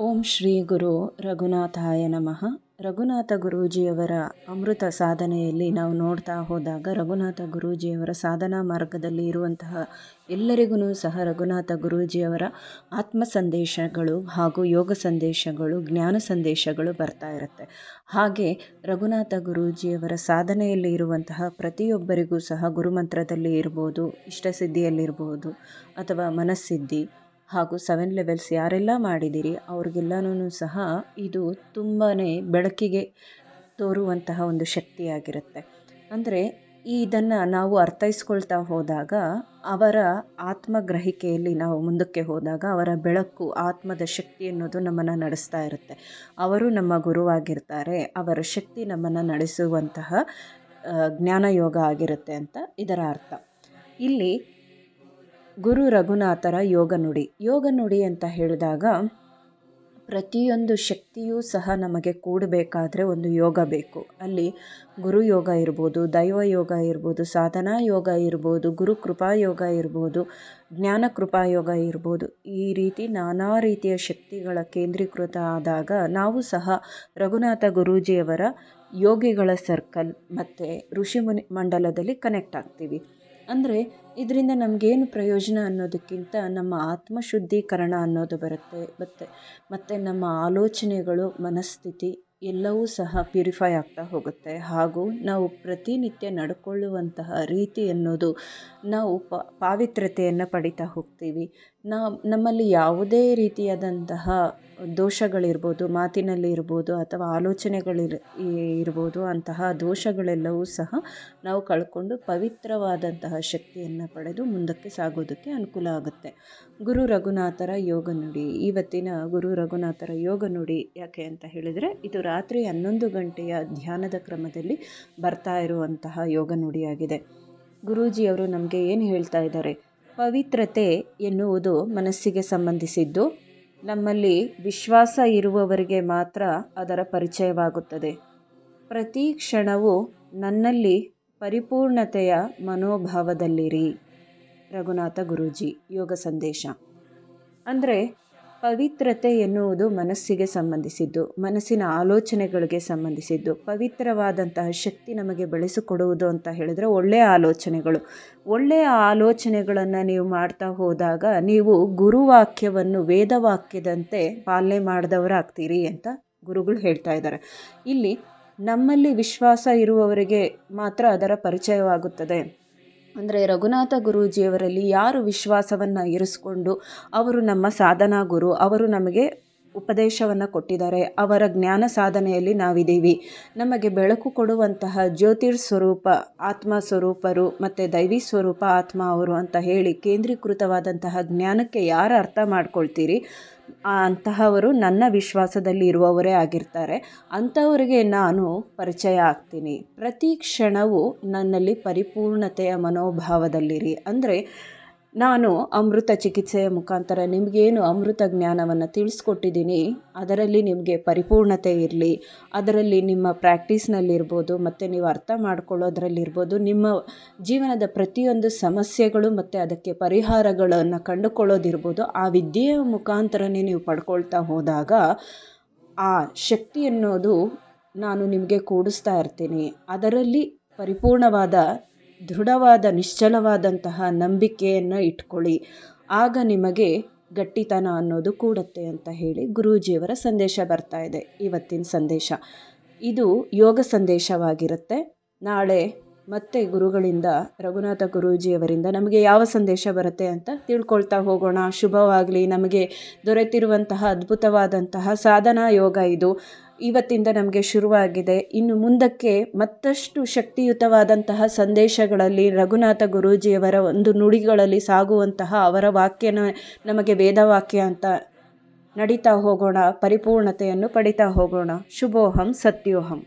ಓಂ ಶ್ರೀ ಗುರು ರಘುನಾಥಾಯ ನಮಃ. ರಘುನಾಥ ಗುರೂಜಿಯವರ ಅಮೃತ ಸಾಧನೆಯಲ್ಲಿ ನಾವು ನೋಡ್ತಾ ಹೋದಾಗ ರಘುನಾಥ ಗುರೂಜಿಯವರ ಸಾಧನಾ ಮಾರ್ಗದಲ್ಲಿ ಇರುವಂತಹ ಎಲ್ಲರಿಗೂ ಸಹ ರಘುನಾಥ ಗುರೂಜಿಯವರ ಆತ್ಮ ಸಂದೇಶಗಳು ಹಾಗೂ ಯೋಗ ಸಂದೇಶಗಳು, ಜ್ಞಾನ ಸಂದೇಶಗಳು ಬರ್ತಾ ಇರುತ್ತೆ. ಹಾಗೆ ರಘುನಾಥ ಗುರೂಜಿಯವರ ಸಾಧನೆಯಲ್ಲಿ ಇರುವಂತಹ ಪ್ರತಿಯೊಬ್ಬರಿಗೂ ಸಹ ಗುರುಮಂತ್ರದಲ್ಲಿ ಇರ್ಬೋದು, ಇಷ್ಟಸಿದ್ಧಿಯಲ್ಲಿರ್ಬೋದು ಅಥವಾ ಮನಸ್ಸಿದ್ಧಿ ಹಾಗೂ ಸೆವೆನ್ ಲೆವೆಲ್ಸ್ ಯಾರೆಲ್ಲ ಮಾಡಿದ್ದೀರಿ ಅವ್ರಿಗೆಲ್ಲನೂ ಸಹ ಇದು ತುಂಬಾ ಬೆಳಕಿಗೆ ತೋರುವಂತಹ ಒಂದು ಶಕ್ತಿಯಾಗಿರುತ್ತೆ. ಅಂದರೆ ಇದನ್ನು ನಾವು ಅರ್ಥೈಸ್ಕೊಳ್ತಾ ಹೋದಾಗ, ಅವರ ಆತ್ಮಗ್ರಹಿಕೆಯಲ್ಲಿ ನಾವು ಮುಂದಕ್ಕೆ ಹೋದಾಗ, ಅವರ ಬೆಳಕು, ಆತ್ಮದ ಶಕ್ತಿ ಅನ್ನೋದು ನಮ್ಮನ್ನು ನಡೆಸ್ತಾ ಇರುತ್ತೆ. ಅವರು ನಮ್ಮ ಗುರುವಾಗಿರ್ತಾರೆ, ಅವರ ಶಕ್ತಿ ನಮ್ಮನ್ನು ನಡೆಸುವಂತಹ ಜ್ಞಾನಯೋಗ ಆಗಿರುತ್ತೆ ಅಂತ ಇದರ ಅರ್ಥ. ಇಲ್ಲಿ ಗುರು ರಘುನಾಥರ ಯೋಗ ನುಡಿ. ಯೋಗ ನುಡಿ ಅಂತ ಹೇಳಿದಾಗ ಪ್ರತಿಯೊಂದು ಶಕ್ತಿಯೂ ಸಹ ನಮಗೆ ಕೂಡಬೇಕಾದ್ರೆ ಒಂದು ಯೋಗ ಬೇಕು. ಅಲ್ಲಿ ಗುರು ಯೋಗ ಇರ್ಬೋದು, ದೈವ ಯೋಗ ಇರ್ಬೋದು, ಸಾಧನಾ ಯೋಗ ಇರ್ಬೋದು, ಗುರು ಕೃಪಾ ಯೋಗ ಇರ್ಬೋದು, ಜ್ಞಾನ ಕೃಪಾ ಯೋಗ ಇರ್ಬೋದು. ಈ ರೀತಿ ನಾನಾ ರೀತಿಯ ಶಕ್ತಿಗಳ ಕೇಂದ್ರೀಕೃತ ಆದಾಗ ನಾವು ಸಹ ರಘುನಾಥ ಗುರೂಜಿಯವರ ಯೋಗಿಗಳ ಸರ್ಕಲ್ ಮತ್ತು ಋಷಿಮುನಿ ಮಂಡಲದಲ್ಲಿ ಕನೆಕ್ಟ್ ಆಗ್ತೀವಿ. ಅಂದರೆ ಇದರಿಂದ ನಮಗೇನು ಪ್ರಯೋಜನ ಅನ್ನೋದಕ್ಕಿಂತ ನಮ್ಮ ಆತ್ಮಶುದ್ಧೀಕರಣ ಅನ್ನೋದು ಬರುತ್ತೆ. ಮತ್ತು ಮತ್ತು ನಮ್ಮ ಆಲೋಚನೆಗಳು ಮನಸ್ಥಿತಿ ಎಲ್ಲವೂ ಸಹ ಪ್ಯೂರಿಫೈ ಆಗ್ತಾ ಹೋಗುತ್ತೆ. ಹಾಗೂ ನಾವು ಪ್ರತಿನಿತ್ಯ ನಡ್ಕೊಳ್ಳುವಂತಹ ರೀತಿ ಅನ್ನೋದು ನಾವು ಪಾವಿತ್ರ್ಯತೆಯನ್ನು ಪಡಿತಾ ಹೋಗ್ತೀವಿ. ನಾವು ನಮ್ಮಲ್ಲಿ ಯಾವುದೇ ರೀತಿಯಾದಂತಹ ದೋಷಗಳಿರ್ಬೋದು, ಮಾತಿನಲ್ಲಿ ಇರ್ಬೋದು ಅಥವಾ ಆಲೋಚನೆಗಳಿರ್ ಇರ್ಬೋದು ಅಂತಹ ದೋಷಗಳೆಲ್ಲವೂ ಸಹ ನಾವು ಕಳ್ಕೊಂಡು ಪವಿತ್ರವಾದಂತಹ ಶಕ್ತಿಯನ್ನು ಪಡೆದು ಮುಂದಕ್ಕೆ ಸಾಗೋದಕ್ಕೆ ಅನುಕೂಲ ಆಗುತ್ತೆ. ಗುರು ರಘುನಾಥರ ಯೋಗ ನುಡಿ ಇವತ್ತಿನ ಗುರು ರಘುನಾಥರ ಯೋಗ ನುಡಿ ಯಾಕೆ ಅಂತ ಹೇಳಿದರೆ, ಇದು ರಾತ್ರಿ ಹನ್ನೊಂದು ಗಂಟೆಯ ಧ್ಯಾನದ ಕ್ರಮದಲ್ಲಿ ಬರ್ತಾ ಇರುವಂತಹ ಯೋಗ ನುಡಿಯಾಗಿದೆ. ಗುರೂಜಿಯವರು ನಮಗೆ ಏನು ಹೇಳ್ತಾ ಇದ್ದಾರೆ? ಪವಿತ್ರತೆ ಎನ್ನುವುದು ಮನಸ್ಸಿಗೆ ಸಂಬಂಧಿಸಿದ್ದು, ನಮ್ಮಲ್ಲಿ ವಿಶ್ವಾಸ ಇರುವವರಿಗೆ ಮಾತ್ರ ಅದರ ಪರಿಚಯವಾಗುತ್ತದೆ. ಪ್ರತಿ ಕ್ಷಣವೂ ನನ್ನಲ್ಲಿ ಪರಿಪೂರ್ಣತೆಯ ಮನೋಭಾವದಲ್ಲಿರಿ. ರಘುನಾಥ ಗುರೂಜಿ, ಯೋಗ ಸಂದೇಶ. ಅಂದರೆ ಪವಿತ್ರತೆ ಎನ್ನುವುದು ಮನಸ್ಸಿಗೆ ಸಂಬಂಧಿಸಿದ್ದು, ಮನಸ್ಸಿನ ಆಲೋಚನೆಗಳಿಗೆ ಸಂಬಂಧಿಸಿದ್ದು, ಪವಿತ್ರವಾದಂತಹ ಶಕ್ತಿ ನಮಗೆ ಬೆಳೆಸಿಕೊಡುವುದು ಅಂತ ಹೇಳಿದರೆ ಒಳ್ಳೆಯ ಆಲೋಚನೆಗಳು. ಒಳ್ಳೆಯ ಆಲೋಚನೆಗಳನ್ನು ನೀವು ಮಾಡ್ತಾ ಹೋದಾಗ ನೀವು ಗುರುವಾಕ್ಯವನ್ನು ವೇದವಾಕ್ಯದಂತೆ ಪಾಲನೆ ಮಾಡಿದವರಾಗ್ತೀರಿ ಅಂತ ಗುರುಗಳು ಹೇಳ್ತಾ ಇದ್ದಾರೆ. ಇಲ್ಲಿ ನಮ್ಮಲ್ಲಿ ವಿಶ್ವಾಸ ಇರುವವರಿಗೆ ಮಾತ್ರ ಅದರ ಪರಿಚಯವಾಗುತ್ತದೆ. ಅಂದರೆ ರಘುನಾಥ ಗುರೂಜಿಯವರಲ್ಲಿ ಯಾರು ವಿಶ್ವಾಸವನ್ನು ಇರಿಸ್ಕೊಂಡು ಅವರು ನಮ್ಮ ಸಾಧನಾ ಗುರು, ಅವರು ನಮಗೆ ಉಪದೇಶವನ್ನು ಕೊಟ್ಟಿದ್ದಾರೆ, ಅವರ ಜ್ಞಾನ ಸಾಧನೆಯಲ್ಲಿ ನಾವಿದ್ದೀವಿ. ನಮಗೆ ಬೆಳಕು ಕೊಡುವಂತಹ ಜ್ಯೋತಿರ್ ಸ್ವರೂಪ ಆತ್ಮ ಸ್ವರೂಪರು ಮತ್ತು ದೈವಿ ಸ್ವರೂಪ ಆತ್ಮ ಅವರು ಅಂತ ಹೇಳಿ ಕೇಂದ್ರೀಕೃತವಾದಂತಹ ಜ್ಞಾನಕ್ಕೆ ಯಾರು ಅರ್ಥ ಮಾಡ್ಕೊಳ್ತೀರಿ? ಅಂತಹವರು ನನ್ನ ವಿಶ್ವಾಸದಲ್ಲಿ ಇರುವವರೇ ಆಗಿರ್ತಾರೆ. ಅಂಥವರಿಗೆ ನಾನು ಪರಿಚಯ ಆಗ್ತೀನಿ. ಪ್ರತಿ ಕ್ಷಣವೂ ನನ್ನಲ್ಲಿ ಪರಿಪೂರ್ಣತೆಯ ಮನೋಭಾವದಲ್ಲಿರಿ. ಅಂದರೆ ನಾನು ಅಮೃತ ಚಿಕಿತ್ಸೆಯ ಮುಖಾಂತರ ನಿಮಗೇನು ಅಮೃತ ಜ್ಞಾನವನ್ನು ತಿಳಿಸ್ಕೊಟ್ಟಿದ್ದೀನಿ, ಅದರಲ್ಲಿ ನಿಮಗೆ ಪರಿಪೂರ್ಣತೆ ಇರಲಿ, ಅದರಲ್ಲಿ ನಿಮ್ಮ ಪ್ರಾಕ್ಟೀಸ್ನಲ್ಲಿರ್ಬೋದು, ಮತ್ತು ನೀವು ಅರ್ಥ ಮಾಡ್ಕೊಳ್ಳೋದ್ರಲ್ಲಿರ್ಬೋದು, ನಿಮ್ಮ ಜೀವನದ ಪ್ರತಿಯೊಂದು ಸಮಸ್ಯೆಗಳು ಮತ್ತು ಅದಕ್ಕೆ ಪರಿಹಾರಗಳನ್ನು ಕಂಡುಕೊಳ್ಳೋದಿರ್ಬೋದು, ಆ ವಿದ್ಯೆಯ ಮುಖಾಂತರನೇ ನೀವು ಪಡ್ಕೊಳ್ತಾ ಹೋದಾಗ ಆ ಶಕ್ತಿ ಅನ್ನೋದು ನಾನು ನಿಮಗೆ ಕೂಡಿಸ್ತಾ ಇರ್ತೀನಿ. ಅದರಲ್ಲಿ ಪರಿಪೂರ್ಣವಾದ ದೃಢವಾದ, ನಿಶ್ಚಲವಾದಂತಹ ನಂಬಿಕೆಯನ್ನು ಇಟ್ಕೊಳ್ಳಿ. ಆಗ ನಿಮಗೆ ಗಟ್ಟಿತನ ಅನ್ನೋದು ಕೂಡತ್ತೆ ಅಂತ ಹೇಳಿ ಗುರೂಜಿಯವರ ಸಂದೇಶ ಬರ್ತಾ ಇದೆ, ಇವತ್ತಿನ ಸಂದೇಶ. ಇದು ಯೋಗ ಸಂದೇಶವಾಗಿರುತ್ತೆ. ನಾಳೆ ಮತ್ತೆ ಗುರುಗಳಿಂದ, ರಘುನಾಥ ಗುರೂಜಿಯವರಿಂದ ನಮಗೆ ಯಾವ ಸಂದೇಶ ಬರುತ್ತೆ ಅಂತ ತಿಳ್ಕೊಳ್ತಾ ಹೋಗೋಣ. ಶುಭವಾಗಲಿ. ನಮಗೆ ದೊರೆತಿರುವಂತಹ ಅದ್ಭುತವಾದಂತಹ ಸಾಧನಾ ಯೋಗ ಇದು. ಇವತ್ತಿಂದ ನಮಗೆ ಶುರುವಾಗಿದೆ. ಇನ್ನು ಮುಂದಕ್ಕೆ ಮತ್ತಷ್ಟು ಶಕ್ತಿಯುತವಾದಂತಹ ಸಂದೇಶಗಳಲ್ಲಿ ರಘುನಾಥ ಗುರೂಜಿಯವರ ಒಂದು ನುಡಿಗಳಲ್ಲಿ ಸಾಗುವಂತಹ ಅವರ ವಾಕ್ಯನ ನಮಗೆ ವೇದವಾಕ್ಯ ಅಂತ ನಡೀತಾ ಹೋಗೋಣ, ಪರಿಪೂರ್ಣತೆಯನ್ನು ಪಡಿತಾ ಹೋಗೋಣ. ಶುಭೋಹಂ, ಸತ್ಯೋಹಂ.